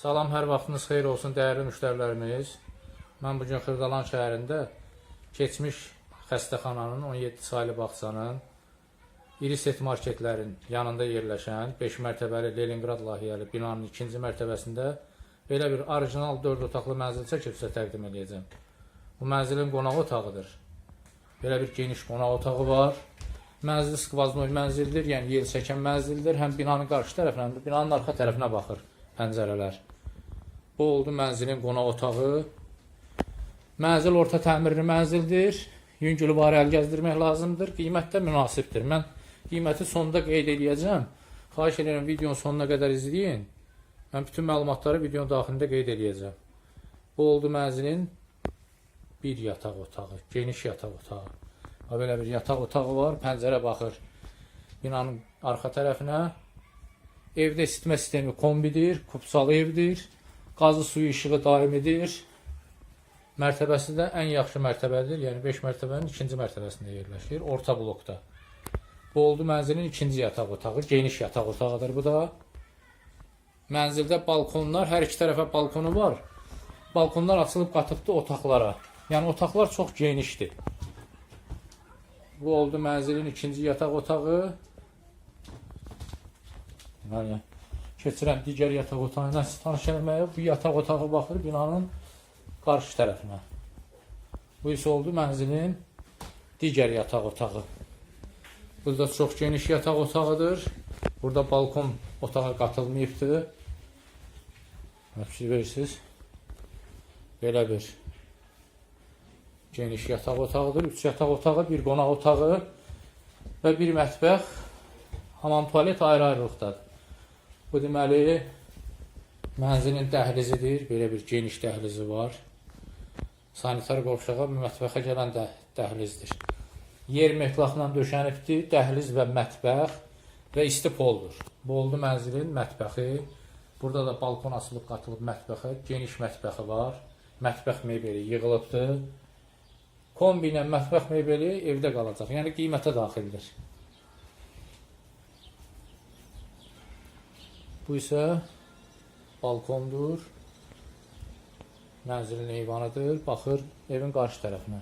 Salam, hər vaxtınız xeyir olsun dəyərli müştərilərimiz. Mən bu gün Xırdalan şəhərində keçmiş xəstəxananın 17 saylı bağçanın iri set marketlərin yanında yerləşən 5 mərtəbəli Leningrad layihəli binanın ikinci mərtəbəsində belə bir orijinal 4 otaqlı mənzil çəkib sizə təqdim edəcəm. Bu mənzilin qonaq otağıdır. Belə bir geniş qonaq otağı var. Mənzil skvaznoy mənzildir, yəni yel çəkən mənzildir. Həm binanın qarşı tərəfinə, binanın arxa tərəfinə baxır pəncərələr. Bu oldu mənzilin qonaq otağı. Mənzil orta təmirli mənzildir. Yüngülü var əl gəzdirmək lazımdır. Qiymət də münasibdir. Mən qiyməti sonda qeyd edəcəm. Xahiş edirəm videonun sonuna qədər izləyin. Mən bütün məlumatları videonun daxilində qeyd edəcəm. Bu oldu mənzilin bir yataq otağı, geniş yataq otağı. Ha belə bir yataq otağı var, pəncərə baxır binanın arxa tərəfinə. Evdə isitmə sistemi kombidir, kupsalı evdir. Qazı suyu işığı daimidir. Mərtəbəsi də ən yaxşı mərtəbədir. Yəni 5 mərtəbənin ikinci mərtəbəsində yerləşir, orta blokda. Bu oldu mənzilin ikinci yataq otağı, geniş yataq otağıdır bu da. Mənzildə balkonlar, hər iki tərəfə balkonu var. Balkonlar açılıb qatıbdı otaqlara. Yəni otaqlar çox genişdir. Bu oldu mənzilin ikinci yataq otağı. Yəni keçirəm digər yataq otağı ilə sizi tanış eləməyə. Bu yataq otağı baxır binanın qarşı tərəfinə. Bu isə oldu mənzilin digər yataq otağı. Burada çox geniş yataq otağıdır. Burada balkon otağa qatılmayıbdı. Fikir verirsiniz. Belə bir geniş yataq otağıdır. Üç yataq otağı, bir qonaq otağı və bir mətbəx, hamam tualet ayrı-ayrılıqdadır. Bu deməli mənzilin dəhlizidir. Belə bir geniş dəhlizi var. Sanitar qovşağa mətbəxə gələn də dəhlizdir. Yer metlaqla döşənibdir. Dəhliz və mətbəx və isti poldur. Bu oldu mənzilin mətbəxi. Burada da balkon açılıb qatılıb mətbəxə. Geniş mətbəxi var. Mətbəx mebeli yığılıbdır. Kombi ilə mətbəx mebeli evdə qalacaq. Yəni qiymətə daxildir. Bu isə balkondur. Mənzilin eyvanıdır. Baxır evin qarşı tərəfinə.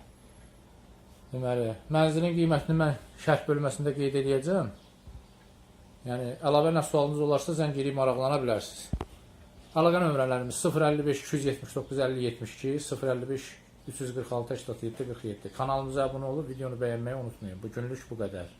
Deməli, mənzilin qiymətini mən şərh bölməsində qeyd edəcəm. Yəni əlavə nə sualınız olarsa zəng edib maraqlana bilərsiniz. Əlaqə nömrələrimiz 055 279 50 72 055 346 87 47. Kanalımıza abunə olub videonu bəyənməyi unutmayın. Bu günlük bu qədər.